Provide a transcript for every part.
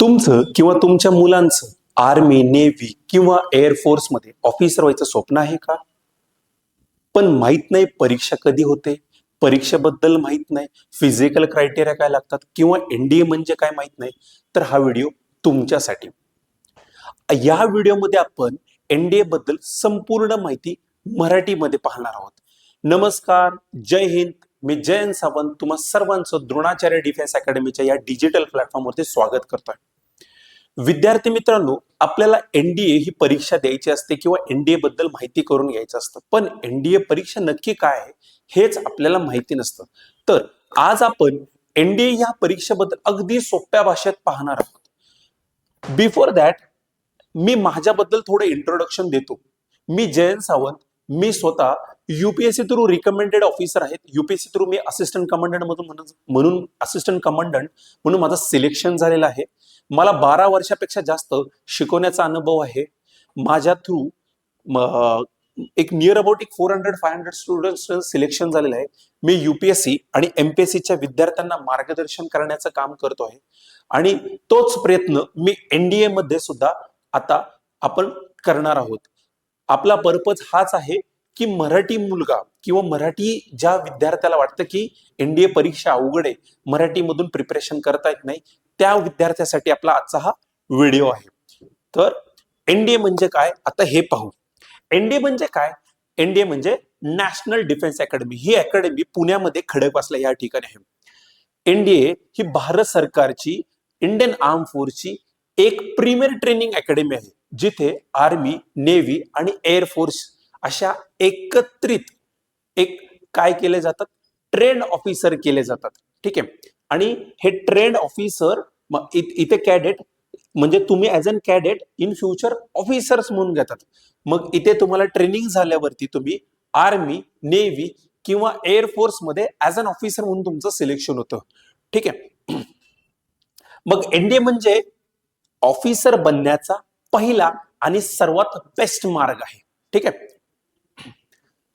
तुमचं किंवा तुमच्या मुलांचं आर्मी नेव्ही किंवा एअरफोर्समध्ये ऑफिसर व्हायचं स्वप्न आहे का? पण माहीत नाही परीक्षा कधी होते. परीक्षेबद्दल माहीत नाही. फिजिकल क्रायटेरिया काय लागतात किंवा एनडीए म्हणजे काय माहीत नाही. तर हा व्हिडिओ तुमच्यासाठी. या व्हिडिओमध्ये आपण एनडीए बद्दल संपूर्ण माहिती मराठीमध्ये पाहणार आहोत. नमस्कार. जय हिंद. मी जयंत सावंत. तुम्हा सर्वांचं द्रोणाचार्य डिफेन्स अकॅडमीच्या या डिजिटल प्लॅटफॉर्मवरती स्वागत करतोय. विद्यार्थी मित्रांनो आपल्याला एनडीए ही परीक्षा द्यायची असते किंवा एनडीए बद्दल माहिती करून घ्यायचं असतं. पण एनडीए परीक्षा नक्की काय आहे हेच आपल्याला माहिती नसतं. तर आज आपण एनडीए या परीक्षेबद्दल अगदी सोप्या भाषेत पाहणार आहोत. बिफोर दॅट मी माझ्याबद्दल थोडं इंट्रोडक्शन देतो. मी जयंत सावंत मी स्वतः युपीएससी थ्रू रिकमेंडेड ऑफिसर आहेत. युपीएससी थ्रू मी असिस्टंट कमांडंट मधून म्हणून- म्हणून असिस्टंट कमांडंट म्हणून माझं सिलेक्शन झालेलं आहे. मला बारा वर्षापेक्षा जास्त शिकवण्याचा अनुभव आहे. माझ्या थ्रू एक नियर अबाउट एक four hundred five hundred student selection झालेलं आहे. मी युपीएससी आणि एमपीएससीच्या विद्यार्थ्यांना मार्गदर्शन करण्याचं काम करतो आहे. आणि तोच प्रयत्न मी एनडीए मध्ये सुद्धा आता आपण करणार आहोत. आपला पर्पज हाच आहे की मराठी मुलगा किंवा मराठी ज्या विद्यार्थ्याला वाटतं की एनडीए परीक्षा अवघड आहे मराठीमधून प्रिपरेशन करता येत नाही त्या विद्यार्थ्यासाठी आपला आजचा हा व्हिडिओ आहे. तर एनडीए म्हणजे काय? आता हे पाहू. एनडीए म्हणजे काय? एनडीए म्हणजे नॅशनल डिफेन्स अकॅडमी ही अकॅडमी पुण्यामध्ये खडकवासला या ठिकाणी आहे. एनडीए ही भारत सरकारची इंडियन आर्म फोर्सची एक प्रीमियर ट्रेनिंग अकॅडमी आहे. जिथे आर्मी नेव्ही आणि एअरफोर्स अशा एकत्रित एक काय केले जातात? ट्रेंड ऑफिसर केले जातात. ठीक आहे? आणि हे ट्रेंड ऑफिसर इथे कॅडेट म्हणजे तुम्ही as an cadet in future officers म्हणून घेतात. मग इथे तुम्हाला ट्रेनिंग झाल्यावरती तुम्ही आर्मी नेव्ही किंवा एअरफोर्समध्ये ऍज अन ऑफिसर म्हणून तुमचं सिलेक्शन होतं. ठीक आहे? मग एनडीए म्हणजे ऑफिसर बनण्याचा पहिला आणि सर्वात बेस्ट मार्ग आहे. ठीक आहे?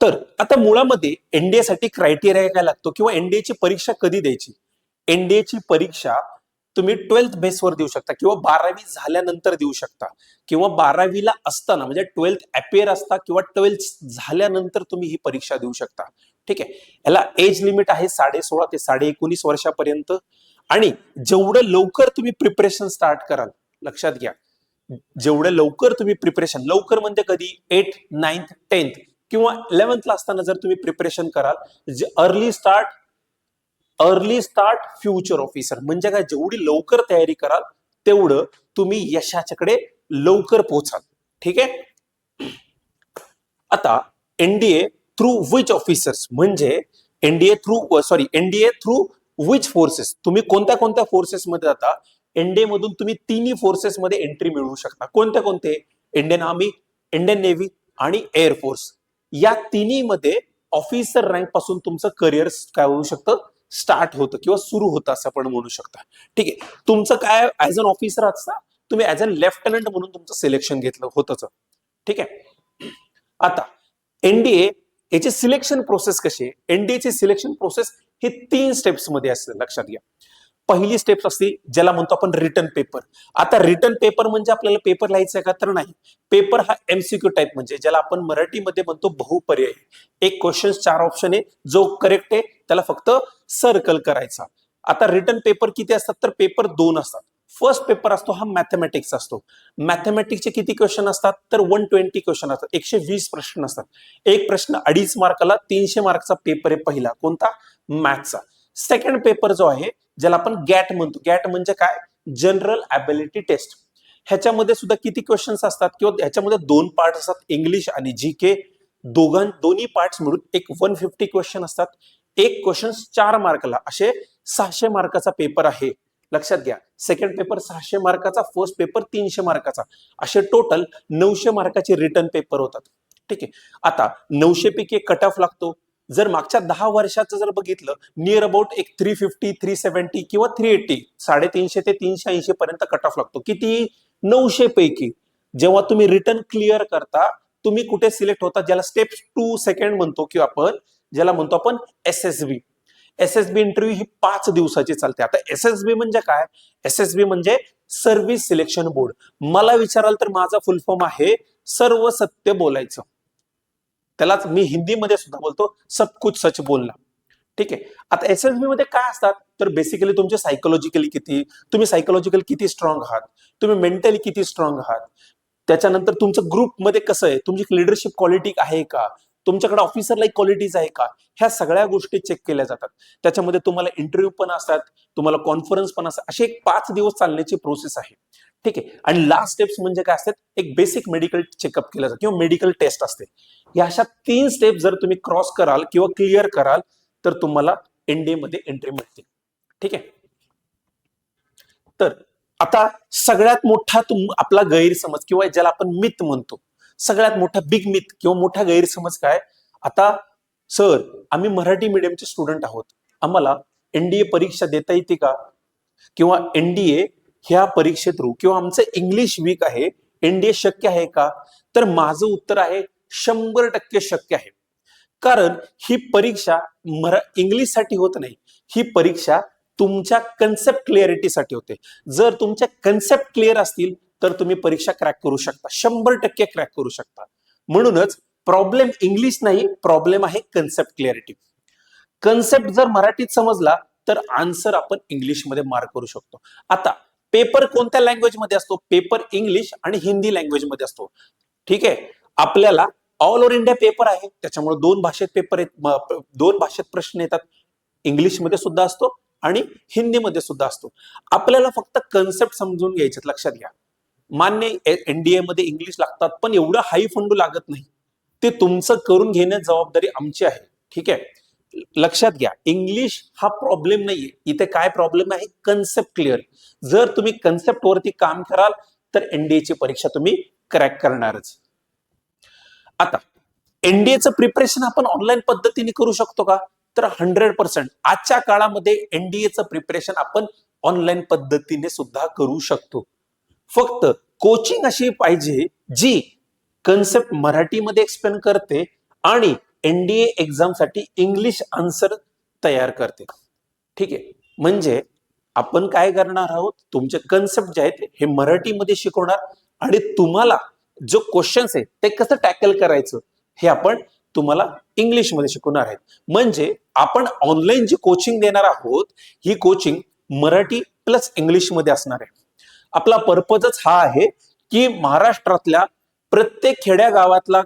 तर आता मुळामध्ये एनडीए साठी क्रायटेरिया काय लागतो किंवा एनडीए ची परीक्षा कधी द्यायची? एनडीएची परीक्षा तुम्ही ट्वेल्थ बेसवर देऊ शकता किंवा बारावी झाल्यानंतर देऊ शकता. किंवा बारावीला असताना म्हणजे ट्वेल्थ अपेअर असता किंवा ट्वेल्थ झाल्यानंतर तुम्ही ही परीक्षा देऊ शकता. ठीक आहे? याला एज लिमिट आहे साडे सोळा ते साडे एकोणीस वर्षापर्यंत. आणि जेवढं लवकर तुम्ही प्रिपरेशन स्टार्ट कराल लक्षात घ्या. जेवढं लवकर तुम्ही प्रिपरेशन लवकर म्हणजे कधी? एट नाईन्थ टेन्थ किंवा इलेव्हन्थला असताना जर तुम्ही प्रिपरेशन कराल early start early start future officer म्हणजे काय जेवढी लवकर तयारी कराल तेवढं तुम्ही यशाच्याकडे लवकर पोहोचाल ठीक आहे? आता एनडीए थ्रू विच ऑफिसर्स म्हणजे NDA through sorry NDA through which forces तुम्ही कोणत्या कोणत्या फोर्सेस मध्ये जाता एनडीए मधून तुम्ही तिन्ही फोर्सेस मध्ये एंट्री मिळवू शकता. कोणत्या कोणते? इंडियन आर्मी इंडियन नेव्ही आणि एअरफोर्स या तिन्ही मध्ये ऑफिसर रँकपासून तुमचं करिअर काय होऊ शकतं? स्टार्ट होतं किंवा सुरू होतं असं आपण म्हणू शकता. ठीक आहे. तुमचं काय ऍज अन ऑफिसर असता तुम्ही ऍज अन लेफ्टनंट म्हणून तुमचं सिलेक्शन घेतलं होतच. ठीक आहे. आता एनडीए याची सिलेक्शन प्रोसेस कशी आहे? एनडीएची सिलेक्शन प्रोसेस ही तीन स्टेप्समध्ये असते लक्षात घ्या. पहिली स्टेप असते ज्याला म्हणतो आपण रिटर्न पेपर आता रिटर्न पेपर म्हणजे आपल्याला पेपर लिहायचा का तर नाही. पेपर हा एमसीक्यू टाईप म्हणजे ज्याला आपण मराठीमध्ये म्हणतो बहुपर्याय. एक क्वेश्चन चार ऑप्शन आहे. जो करेक्ट आहे त्याला फक्त सर्कल करायचा. आता रिटर्न पेपर किती असतात तर पेपर दोन असतात. फर्स्ट पेपर असतो हा मॅथमॅटिक्स असतो. मॅथमॅटिक्सचे किती क्वेश्चन असतात तर वन ट्वेंटी क्वेश्चन असतात. एकशे वीस प्रश्न असतात. एक प्रश्न अडीच मार्काला तीनशे मार्कचा पेपर आहे पहिला. कोणता? मॅथचा सेकंड पेपर जो आहे ज्याला आपण गॅट म्हणतो. गॅट म्हणजे काय? जनरल ॲबिलिटी टेस्ट ह्याच्यामध्ये सुद्धा किती क्वेश्चन्स असतात? किंवा ह्याच्यामध्ये दोन पार्ट असतात. इंग्लिश आणि जी के दोघां दोन्ही पार्ट्स मिळून एक वन फिफ्टी क्वेश्चन असतात. एक क्वेश्चन चार मार्कला. असे सहाशे मार्काचा पेपर आहे. लक्षात घ्या. सेकंड पेपर सहाशे मार्काचा फर्स्ट पेपर तीनशे मार्काचा. असे टोटल नऊशे मार्काचे रिटर्न पेपर होतात. ठीक आहे. आता नऊशे पैकी एक कट ऑफ लागतो. जर मागच्या दहा वर्षाचं जर बघितलं नियर अबाउट एक थ्री फिफ्टी थ्री सेव्हन्टी किंवा थ्री एट्टी साडेतीनशे ते तीनशे ऐंशी पर्यंत कट ऑफ लागतो. किती? नऊशे पैकी. जेव्हा तुम्ही रिटर्न क्लिअर करता तुम्ही कुठे सिलेक्ट होता? ज्याला स्टेप टू सेकंड म्हणतो किंवा आपण ज्याला म्हणतो आपण S S B S S B interview ही पाच दिवसाची चालते. आता एस एस बी म्हणजे काय? एस एस बी म्हणजे सर्व्हिस सिलेक्शन बोर्ड मला विचाराल तर माझा फुल फॉर्म आहे सर्व सत्य बोलायचं. त्यालाच मी हिंदीमध्ये सुद्धा बोलतो सब कुछ सच बोलना. ठीक आहे? आता एस एस बी मध्ये काय असतात? तर बेसिकली तुमचे सायकोलॉजिकली किती तुम्ही सायकोलॉजिकल किती स्ट्रॉंग आहात? तुम्ही मेंटली किती स्ट्रॉंग आहात? त्याच्यानंतर तुमचं ग्रुपमध्ये कसं आहे? तुमची लिडरशिप क्वालिटी आहे का? तुमच्याकडे ऑफिसर लाईक क्वालिटीज आहे का? ह्या सगळ्या गोष्टी चेक केल्या जातात. त्याच्यामध्ये तुम्हाला इंटरव्ह्यू पण असतात तुम्हाला कॉन्फरन्स पण असतात. अशी एक पाच दिवस चालण्याची प्रोसेस आहे. ठीक आहे. आणि लास्ट स्टेप्स म्हणजे काय असतात? एक बेसिक मेडिकल चेकअप केलं जातं किंवा मेडिकल टेस्ट असते. या अशा तीन स्टेप जर तुम्ही क्रॉस कराल किंवा क्लिअर कराल तर तुम्हाला एनडीए मध्ये एंट्री मिळते. ठीक आहे? तर आता सगळ्यात मोठा तुम आपला गैरसमज किंवा ज्याला आपण मिथ म्हणतो सगळ्यात मोठा बिग मिथ किंवा मोठा गैरसमज काय? आता सर आम्ही मराठी मीडियमचे स्टुडंट आहोत. आम्हाला एनडीए परीक्षा देता येते का? किंवा एनडीए ह्या परीक्षे थ्रू किंवा आमचं इंग्लिश वीक आहे एनडीए शक्य आहे का? तर माझं उत्तर आहे शंभर टक्के शक्य आहे. कारण ही परीक्षा मरा इंग्लिशसाठी होत नाही. ही परीक्षा तुमच्या कन्सेप्ट क्लिअरिटीसाठी होते. जर तुमच्या कन्सेप्ट क्लिअर असतील तर तुम्ही परीक्षा क्रॅक करू शकता. शंभर टक्के क्रॅक करू शकता. म्हणूनच प्रॉब्लेम इंग्लिश नाही प्रॉब्लेम आहे कन्सेप्ट क्लिअरिटी कन्सेप्ट जर मराठीत समजला तर आन्सर आपण इंग्लिशमध्ये मार्क करू शकतो. आता पेपर कोणत्या लँग्वेजमध्ये असतो? पेपर इंग्लिश आणि हिंदी लँग्वेजमध्ये असतो. ठीक आहे? आपल्याला ऑल ओव्हर इंडिया पेपर आहे. त्याच्यामुळे दोन भाषेत पेपर येत दोन भाषेत प्रश्न येतात. इंग्लिशमध्ये सुद्धा असतो आणि हिंदीमध्ये सुद्धा असतो. आपल्याला फक्त कन्सेप्ट समजून घ्यायचे लक्षात घ्या. मान्य एनडीए मध्ये इंग्लिश लागतात पण एवढं हाई फंडू लागत नाही. ते तुमचं करून घेण्याची जबाबदारी आमची आहे. ठीक आहे? लक्षात घ्या इंग्लिश हा प्रॉब्लेम नाहीये. इथे काय प्रॉब्लेम आहे? कन्सेप्ट क्लिअर जर तुम्ही कन्सेप्ट वरती काम कराल तर एनडीए ची परीक्षा तुम्ही क्रॅक करणारच. आता एनडीएचं प्रिपरेशन आपण ऑनलाईन पद्धतीने करू शकतो का? तर हंड्रेड पर्सेंट आजच्या काळामध्ये एनडीएचं प्रिपरेशन आपण ऑनलाईन पद्धतीने सुद्धा करू शकतो. फक्त कोचिंग अशी पाहिजे जी कन्सेप्ट मराठीमध्ये एक्सप्लेन करते आणि एनडीए एक्झामसाठी इंग्लिश आन्सर तयार करते. ठीक आहे? म्हणजे आपण काय करणार आहोत? तुमचे कन्सेप्ट जे आहेत हे मराठीमध्ये शिकवणार आणि तुम्हाला जो क्वेश्चन्स आहे ते कसं टॅकल करायचं हे आपण तुम्हाला इंग्लिशमध्ये शिकवणार आहेत. म्हणजे आपण ऑनलाईन जी कोचिंग देणार आहोत ही कोचिंग मराठी प्लस इंग्लिशमध्ये असणार आहे. आपला पर्पजच हा आहे की महाराष्ट्रातल्या प्रत्येक खेड्या गावातला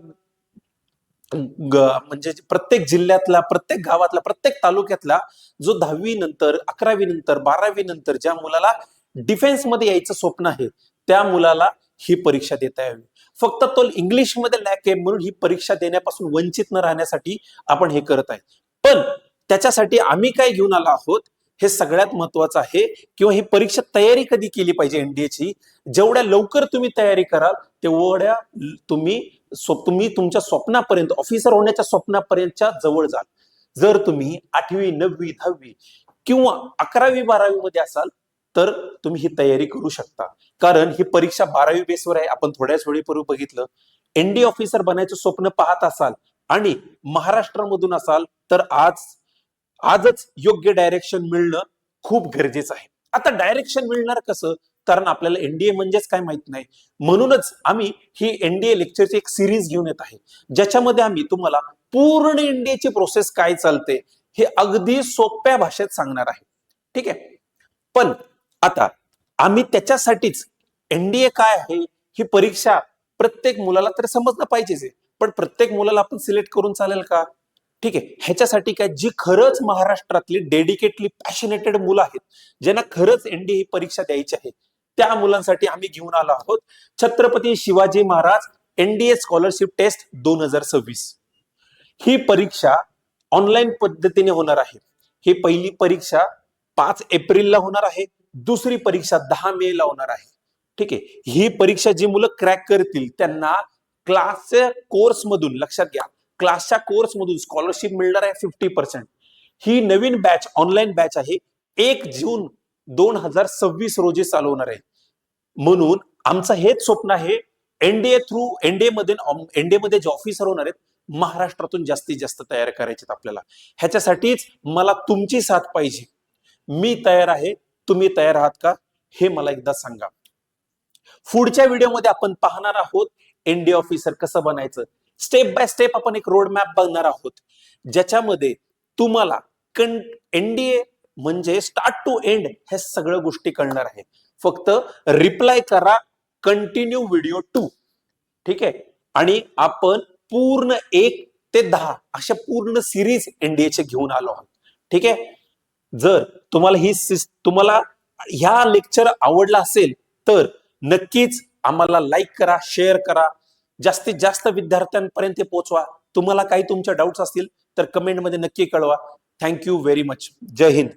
म्हणजे प्रत्येक जिल्ह्यातला प्रत्येक गावातला प्रत्येक तालुक्यातला जो दहावी नंतर अकरावी नंतर बारावी नंतर ज्या मुलाला डिफेन्समध्ये यायचं स्वप्न आहे त्या मुलाला ही परीक्षा देता यावी. फक्त तो इंग्लिशमध्ये लॅक आहे म्हणून ही परीक्षा देण्यापासून वंचित न राहण्यासाठी आपण हे करत आहे. पण त्याच्यासाठी आम्ही काय घेऊन आलो आहोत? हे सगळ्यात महत्वाचं आहे किंवा ही परीक्षा तयारी कधी केली पाहिजे एनडीएची जेवढ्या लवकर तुम्ही तयारी कराल तेवढ्या तुम्ही तुम्ही तुमच्या स्वप्नापर्यंत ऑफिसर होण्याच्या स्वप्नापर्यंतच्या जवळ जाल. जर तुम्ही आठवी नववी दहावी किंवा अकरावी बारावी मध्ये असाल तर तुम्ही ही तयारी करू शकता. कारण ही परीक्षा बारावी बेसवर आहे. आपण थोड्याच वेळीपूर्वी बघितलं. एनडी ऑफिसर बनायचं स्वप्न पाहत असाल आणि महाराष्ट्रामधून असाल तर आज आजच योग्य डायरेक्शन मिळणं खूप गरजेचं आहे. आता डायरेक्शन मिळणार कसं? कारण आपल्याला एनडीए म्हणजेच काय माहीत नाही. म्हणूनच आम्ही ही एनडीए लेक्चरची एक सिरीज घेऊन येत आहे. ज्याच्यामध्ये आम्ही तुम्हाला पूर्ण एनडीएची प्रोसेस काय चालते हे अगदी सोप्या भाषेत सांगणार आहे. ठीक आहे? पण आता आम्ही त्याच्यासाठीच एनडीए काय आहे ही परीक्षा प्रत्येक मुलाला तर समजलं पाहिजेच आहे. पण प्रत्येक मुलाला आपण सिलेक्ट करून चालेल का? ठीक आहे ह्याच्यासाठी काय जी खरंच महाराष्ट्रातली डेडिकेटली पॅशनेटेड मुलं आहेत ज्यांना खरंच एनडी ही परीक्षा द्यायची आहे त्या मुलांसाठी आम्ही घेऊन आलो आहोत. Chhatrapati Shivaji Maharaj NDA scholarship test दोन हजार सव्वीस. ही परीक्षा ऑनलाईन पद्धतीने होणार आहे. ही पहिली परीक्षा पाच एप्रिलला होणार आहे दुसरी परीक्षा दहा मे ला होणार आहे. ठीक आहे ही परीक्षा जी मुलं क्रॅक करतील त्यांना क्लासच्या कोर्स मधून लक्षात घ्या क्लासच्या कोर्स मधून स्कॉलरशिप मिळणार आहे फिफ्टी पर्सेंट ही नवीन बॅच ऑनलाईन बॅच आहे. एक जून दोन हजार सव्वीस रोजी चालू होणार आहे. म्हणून आमचं हेच स्वप्न आहे एनडीए थ्रू एनडीए मध्ये एनडीए मध्ये जे ऑफिसर होणार आहेत महाराष्ट्रातून जास्तीत जास्त तयार करायचे आपल्याला. ह्याच्यासाठीच मला तुमची साथ पाहिजे. मी तयार आहे तुम्ही तयार आहात का हे मला एकदा सांगा. पुढच्या व्हिडिओमध्ये आपण पाहणार आहोत एनडीए ऑफिसर कसं बनायचं स्टेप बाय स्टेप आपण एक रोड मॅप बघणार आहोत. ज्याच्यामध्ये तुम्हाला एनडीए म्हणजे स्टार्ट टू एंड हे सगळं गोष्टी कळणार आहे. फक्त रिप्लाय करा कंटिन्यू व्हिडिओ टू ठीक आहे? आणि आपण पूर्ण एक ते दहा अशा पूर्ण सिरीज एनडीएचे घेऊन आलो आहोत. ठीक आहे? जर तुम्हाला ही तुम्हाला ह्या लेक्चर आवडला असेल तर नक्कीच आम्हाला लाईक करा शेअर करा. जास्तीत जास्त विद्यार्थ्यांपर्यंत पोहोचवा तुम्हाला काही तुमच्या डाऊट्स असतील तर कमेंटमध्ये नक्की कळवा. Thank you very much Jai Hind.